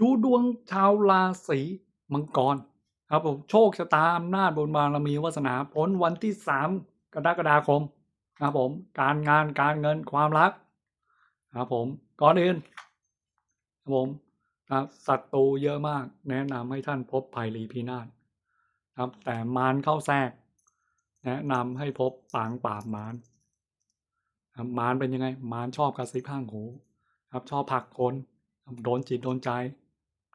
ดูดวงชาวราศีมังกรครับผมโชคชะตาอำนาจบุญบารมีวาสนาผลวันที่สามกรกฎาคมครับผมการงานการเงินความรักครับผมก่อนอื่นครับผมครับศัตรูเยอะมาก แนะนำให้ท่านพบภัยรีพินาศครับ แต่มารเข้าแทรก แนะนำให้พบปางปราบมารครับมารเป็นยังไง มารชอบกระซิบข้างหู ครับชอบผักคนโดนจิตโดนใจ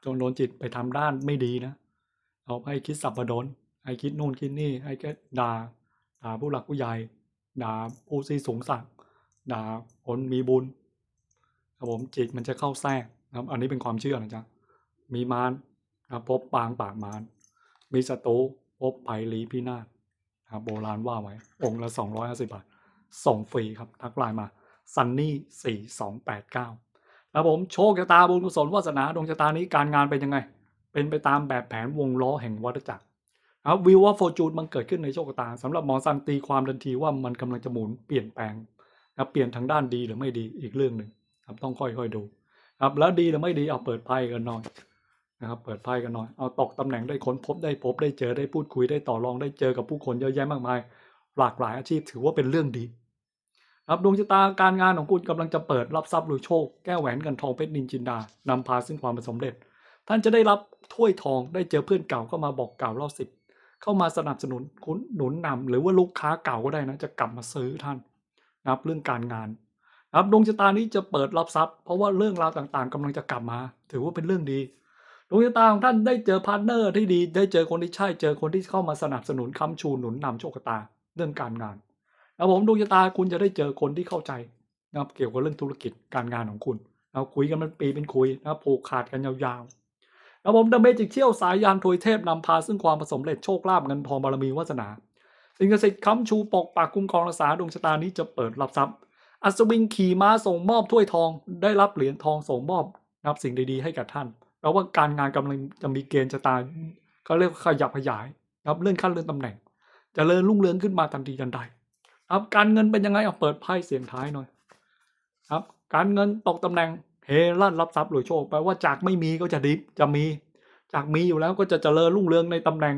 จนโดนจิตไปทำด้านไม่ดีนะ เอาให้คิดสับประดนให้คิดนู่นคิดนี่ให้แค่ด่าด่าผู้หลักผู้ใหญ่ด่าผู้ที่สูงสักด่าคนมีบุญครับผมจิตมันจะเข้าแทรกนะครับ อันนี้เป็นความเชื่อนะจ๊ะมีมารครับพบปางปากมารมีศัตรูพบภัยลีพินาศครับโบราณว่าไว้ องค์ละสองร้อยห้าสิบาท ส่งฟรีครับ ทักไลน์มาซัน นี่สี่สองแปดเก้าแล้วผมโชคชะตาบุญกุศลวาสนาดวงชะตานี้การงานเป็นยังไง เป็นไปตามแบบแผนวงล้อแห่งวัฏจักรครับวิวว่าโฟจูนมันเกิดขึ้นในโชคชะตาสำหรับหมอซันตีความทันทีว่ามันกำลังจะหมุนเปลี่ยนแปลงครับเปลี่ยนทางด้านดีหรือไม่ดีอีกเรื่องหนึ่งครับต้องค่อยๆดูครับแล้วดีหรือไม่ดีเอาเปิดไพ่กันหน่อยนะครับเปิดไพ่กันหน่อยเอาตกตำแหน่งได้ค้นพบได้พบได้เจอได้พูดคุยได้ต่อรองได้เจอกับผู้คนเยอะแยะมากมาย หลากหลายอาชีพถือว่าเป็นเรื่องดี ครับดวงชะตาการงานของคุณกำลังจะเปิดรับทรัพย์หรือโชค แก้วแหวนเงินทองเพชรนินจินดานำพาซึ่งความสำเร็จ ท่านจะได้รับถ้วยทองได้เจอเพื่อนเก่าเข้ามาบอกเก่าเล่าสิบเข้ามาสนับสนุนคุณหนุนนำหรือว่าลูกค้าเก่าก็ได้นะจะกลับมาซื้อท่านนะครับเรื่องการงานครับดวงชะตานี้จะเปิดรับทรัพย์เพราะว่าเรื่องราวต่างๆกำลังจะกลับมา ถือว่าเป็นเรื่องดีดวงชะตาของท่านได้เจอพาร์ทเนอร์ที่ดี ได้เจอคนที่ใช่เจอคนที่เข้ามาสนับสนุนค้ำชูหนุนนำโชคชะตาเรื่องการงาน แล้วผมดวงชะตาคุณจะได้เจอคนที่เข้าใจนะครับเกี่ยวกับเรื่องธุรกิจการงานของคุณเราคุยกันเป็นปีเป็นคุยนะครับผูกขาดกันยาวๆแล้วผมดำเมจิกเชี่ยวสายยานทวยเทพนำพาซึ่งความสำเร็จโชคลาภเงินทองบารมีวาสนาสิ่งศักดิ์สิทธิ์ค้ำชูปกปักคุ้มครองรักษาดวงชะตานี้จะเปิดรับทรัพย์อัศวินขี่ม้าส่งมอบถ้วยทองได้รับเหรียญทองส่งมอบนะครับสิ่งดีๆให้กับท่านแปลว่าการงานกำลังจะมีเกณฑ์ชะตาเขาเรียกว่าขยับขยายนะครับเลื่อนขั้นเลื่อนตำแหน่งจะเริญรุ่งเรืองขึ้นมาทันทีทันใด ครับการเงินเป็นยังไงเอาเปิดไพ่เสียงท้ายหน่อยครับ การเงินตกตำแหน่งเฮลั่นรับทรัพย์หรือโชคแปลว่าจากไม่มีก็จะดิบจะมี จากมีอยู่แล้วก็จะเจริญรุ่งเรืองในตำแหน่ง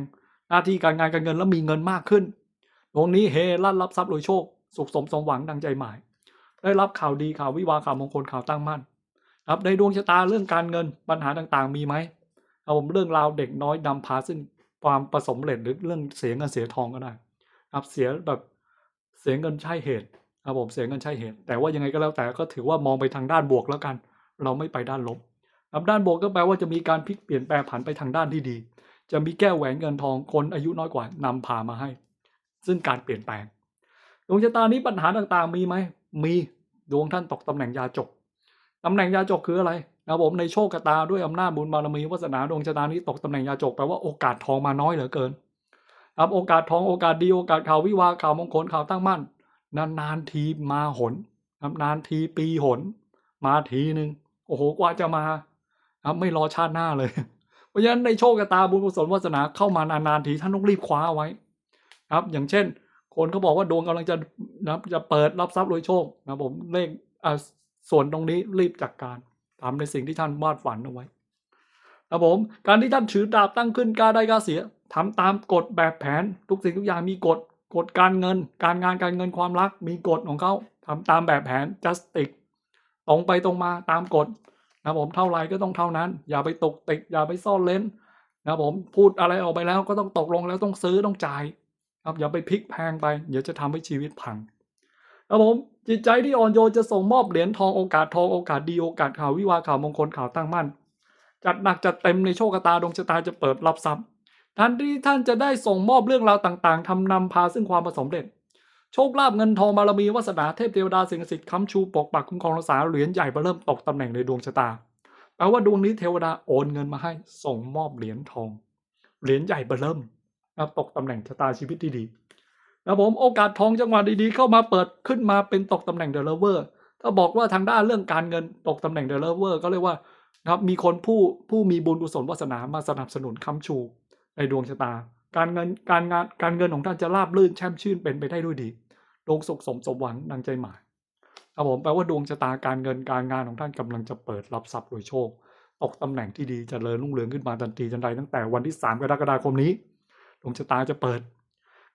หน้าที่การงานการเงินแล้วมีเงินมากขึ้นตรงนี้เฮลั่นรับทรัพย์หรือโชค สุขสมสมหวังดังใจหมาย ได้รับข่าวดีข่าววิวาข่าวมงคลข่าวตั้งมั่นครับในดวงชะตาเรื่องการเงินปัญหาต่างๆ มีไหมเอาผมเรื่องราวเด็กน้อยนำพาซึ่งความประสมเร็จหรือเรื่องเสียเงินเสียทองก็ได้ครับเสียแบบ สียเงินใช่เหตุครับผมเสียเงินใช่เหตุ แต่ว่ายังไงก็แล้วแต่ก็ถือว่ามองไปทางด้านบวกแล้วกัน เราไม่ไปด้านลบครับด้านบวกก็แปลว่าจะมีการพลิกเปลี่ยนแปลงผันไปทางด้านที่ดี จะมีแก้วแหวนเงินทองคนอายุน้อยกว่านำพามาให้ ซึ่งการเปลี่ยนแปลงดวงชะตานี้ปัญหาต่างๆ มีไหมมีดวงท่านตกตำแหน่งยาจกตำแหน่งยาจกคืออะไรนะครับผมในโชคชะตาด้วยอำนาจบุญบารมีวาสนาดวงชะตานี้ตกตำแหน่งยาจกแปลว่าโอกาสทองมาน้อยเหลือเกิน ครับโอกาสทองโอกาสดีโอกาสข่าววิวาข่าวมงคลข่าวตั้งมั่น นานนานทีมาหนครับนานทีปีหน มาทีหนึ่งโอ้โหกว่าจะมาครับไม่รอชาติหน้าเลย เพราะฉะนั้นในโชคชะตาบุญกุศลวาสนาเข้ามานานๆทีท่านต้องรีบคว้าไว้ ครับ อย่างเช่น คนเขาบอกว่าดวงกำลังจะนะครับจะเปิดรับทรัพย์โดยโชคนะผมเลขอ่าส่วนตรงนี้รีบจัดกการทำในสิ่งที่ท่านวาดฝันเอาไว้ครับผมการที่ท่านถือดาบตั้งขึ้นกล้าได้กล้าเสีย ทำตามกฎแบบแผนทุกสิ่งทุกอย่างมีกฎกฎการเงิน การงานการเงินความรัก มีกฎของเขาทำตามแบบแผน justice ตรงไปตรงมาตามกฎนะผมเท่าไรก็ต้องเท่านั้น อย่าไปตกติกอย่าไปซ่อนเลนนะผมพูดอะไรออกไปแล้วก็ต้องตกลงแล้วต้องซื้อต้องจ่ายครับอย่าไปพลิกแพงไปเดี๋ยวจะทำให้ชีวิตพังครับผมจิตใจที่อ่อนโยนจะส่งมอบเหรียญทองโอกาสทองโอกาสดีโอกาสข่าววิวาข่าวมงคลข่าวตั้งมั่น จัดหนักจัดเต็มในโชคชะตาดวงชะตาจะเปิดรับทรัพย์ ทันที่ท่านจะได้ส่งมอบเรื่องราวต่างๆทำนำพาซึ่งความประสมเร็จ โชคลาภเงินทองบารมีวาสนาเทพเทวดาสิ่งศักดิ์สิทธิ์ค้ำชูปกปักคุ้มครองรักษาเหรียญใหญ่มาเริ่มตกตำแหน่งในดวงชะตาแปลว่าดวงนี้เทวดาโอนเงินมาให้ส่งมอบเหรียญทอง เหรียญใหญ่เบอเริ่มนะตกตำแหน่งชะตาชีวิตที่ดีนะผมโอกาสทองจังหวะดีๆเข้ามาเปิดขึ้นมาเป็นตกตำแหน่งเดลเวอร์ถ้าบอกว่าทางด้านเรื่องการเงินตกตำแหน่งเดลเวอร์ก็เรียกว่านะครับมีคนผู้ผู้มีบุญกุศลวาสนามาสนับสนุนค้ำชู ในดวงชะตา การเงินการงานการเงินของท่านจะราบรื่นแช่มชื่นเป็นไปได้ด้วยดีดวงสุขสมสมหวังดังใจหมายครับผมแปลว่าดวงชะตาการเงินการงานของท่านกำลังจะเปิดรับทรัพย์โดยโชค ตกตำแหน่งที่ดีจเจริญรุ่งเรืองขึ้นมาทันทีทันใดตั้งแต่วันที่ 3 กรกฎาคมนี้ดวงชะตาจะเปิด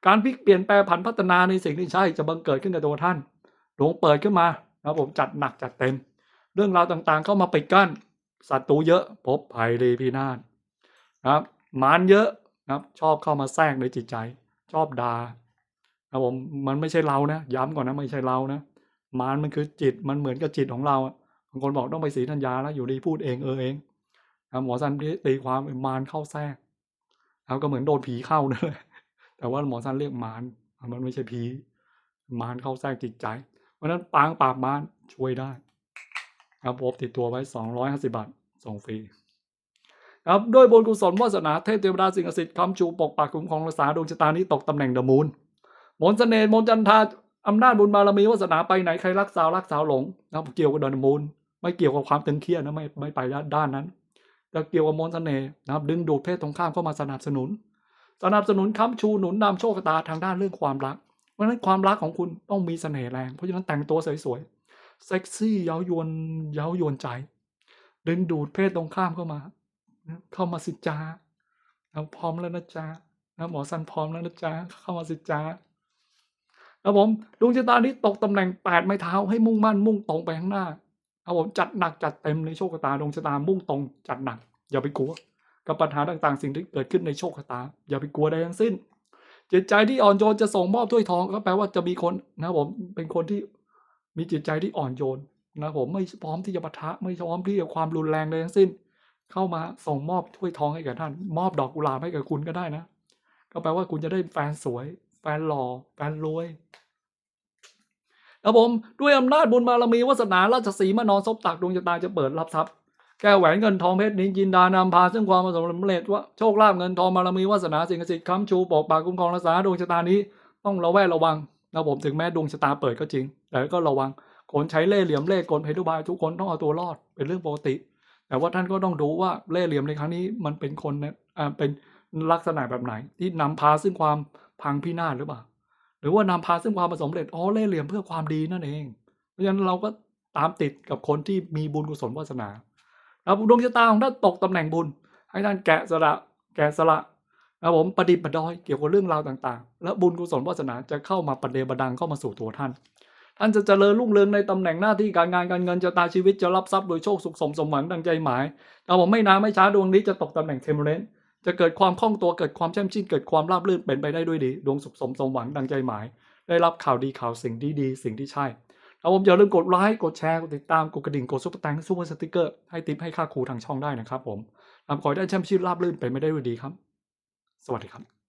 การพลิกเปลี่ยนแปลงผันพัฒนาในสิ่งที่ใช่จะบังเกิดขึ้นกับตัวท่านดวงเปิดขึ้นมานะครับผมจัดหนักจัดเต็ม เรื่องราวต่างๆ เข้ามาปิดกั้นศัตรูเยอะพบภัยรีพินาศนะครับ มารเยอะนะครับชอบเข้ามาแทรกในจิตใจ ชอบด่านะครับผมมันไม่ใช่เรานะ ย้ำก่อนนะไม่ใช่เรานะมารมันคือจิตมันเหมือนกับจิตของเราบางคนบอกต้องไปสีธัญญาแล้วอยู่ดีพูดเองเออเองหมอสันตีความมารเข้าแทรกครับก็เหมือนโดนผีเข้านั่นแหละแต่ว่าหมอสันเรียกมารมันไม่ใช่ผีมารเข้าแทรกจิตใจ เพราะนั้นปางปราบมารช่วยได้ ครับพบติดตัวไว้สองร้อยห้าสิบาทส่งฟรี ครับด้วยบุญกุศลวาสนาเทพเทวดาสิ่งศักดิ์สิทธิ์คำชูปกปักคุ้มครองรักษาดวงชะตานี้ตกตำแหน่งเดมูนมนเสน่ห์มนต์จันทาอำนาจบุญบารมีวาสนาไปไหนใครรักสาวรักสาวหลงนะครับเกี่ยวกับเดมูนไม่เกี่ยวกับความตึงเครียดนะไม่ไม่ไปด้านนั้นแต่เกี่ยวกับมนเสน่ห์นะครับดึงดูดเพศตรงข้ามเข้ามาสนับสนุน สนับสนุนค้ำชูหนุนนำโชคชะตาทางด้านเรื่องความรัก เพราะฉะนั้นความรักของคุณต้องมีเสน่ห์แรงเพราะฉะนั้นแต่งตัวสวยๆเซ็กซี่เย้ายวนเย้ายวนใจ ดึงดูดเพศตรงข้ามเข้ามา เข้ามาสิจ้าเราพร้อมแล้วนะจ๊ะนะหมอสันพร้อมแล้วนะจ๊ะเข้ามาสิจ้าครับผมดวงชะตานี้ตกตำแหน่งแปดไม้เท้าให้มุ่งมั่นมุ่งตรงไปข้างหน้าครับผมจัดหนักจัดเต็มในโชคชะตาดวงชะตามุ่งตรงจัดหนัก อย่าไปกลัว กับปัญหาต่างๆ สิ่งที่เกิดขึ้นในโชคชะตา อย่าไปกลัวใดทั้งสิ้น จิตใจที่อ่อนโยนจะส่งมอบถ้วยทองก็แปลว่าจะมีคนนะผมเป็นคนที่มีจิตใจที่อ่อนโยนนะผมไม่พร้อมที่จะปะทะไม่พร้อมที่จะความรุนแรงใดทั้งสิ้น เข้ามาส่งมอบถ้วยทองให้กับท่าน มอบดอกกุหลาบให้กับคุณก็ได้นะ ก็แปลว่าคุณจะได้แฟนสวย แฟนหล่อ แฟนรวยครับผมด้วยอำนาจบุญบารมีวาสนาราชสีมานอนซบตักดวงชะตาจะเปิดรับทรัพย์แก้แหวนเงินทองเพชรนินจินดานำพาซึ่งความประสบความสำเร็จว่าโชคลาภเงินทองบารมีวาสนาสิ่งศักดิ์สิทธิ์ค้ำชูปกปักคุ้มครองรักษาดวงชะตานี้ต้องระแวดระวังนะผมถึงแม้ดวงชะตาเปิดก็จริง แต่ก็ระวังคนใช้เล่ห์เหลี่ยมเล่ห์กลเพทุบายทุกคนต้องเอาตัวรอดเป็นเรื่องปกติ แต่ว่าท่านก็ต้องดูว่าเล่เหลี่ยมในครั้งนี้มันเป็นคนเนี่ยอ่าเป็นลักษณะแบบไหน ที่นำพาซึ่งความพังพินาศหรือเปล่า หรือว่านำพาซึ่งความประสบความเร็จอ๋อเล่เหลี่ยมเพื่อความดีนั่นเอง เพราะฉะนั้นเราก็ตามติดกับคนที่มีบุญกุศลวาสนานะครับดวงชะตาของท่านตกตำแหน่งบุญ ให้ท่านแกะสละแกะสละนะครับผมประดิษฐ์ประดอยเกี่ยวกับเรื่องราวต่างๆ และบุญกุศลวาสนาจะเข้ามาประเดประดังเข้ามาสู่ตัวท่าน ท่านจะเจริญรุ่งเรืองในตำแหน่งหน้าที่การงานการเงินชะตาชีวิตจะรับทรัพย์โดยโชคสุขสมสมหวังดังใจหมายแต่ผมไม่นานไม่ช้าดวงนี้จะตกตำแหน่งเทมเรนจะเกิดความคล่องตัวเกิดความแช่มชื่นเกิดความราบรื่นเป็นไปได้ด้วยดี ดวงสุขสมสมหวังดังใจหมาย ได้รับข่าวดีข่าวสิ่งที่ดี สิ่งที่ใช่ครับผมอย่าลืมกดไลค์กดแชร์กดติดตามกดกระดิ่งกดซุปเปอร์แตงซุปเปอร์สติกเกอร์ให้ติปให้ค่าครูทางช่องได้นะครับผมทำขอให้ได้แช่มป์ชีพราบรื่นไปไม่ได้ด้วยดีครับ สวัสดีครับ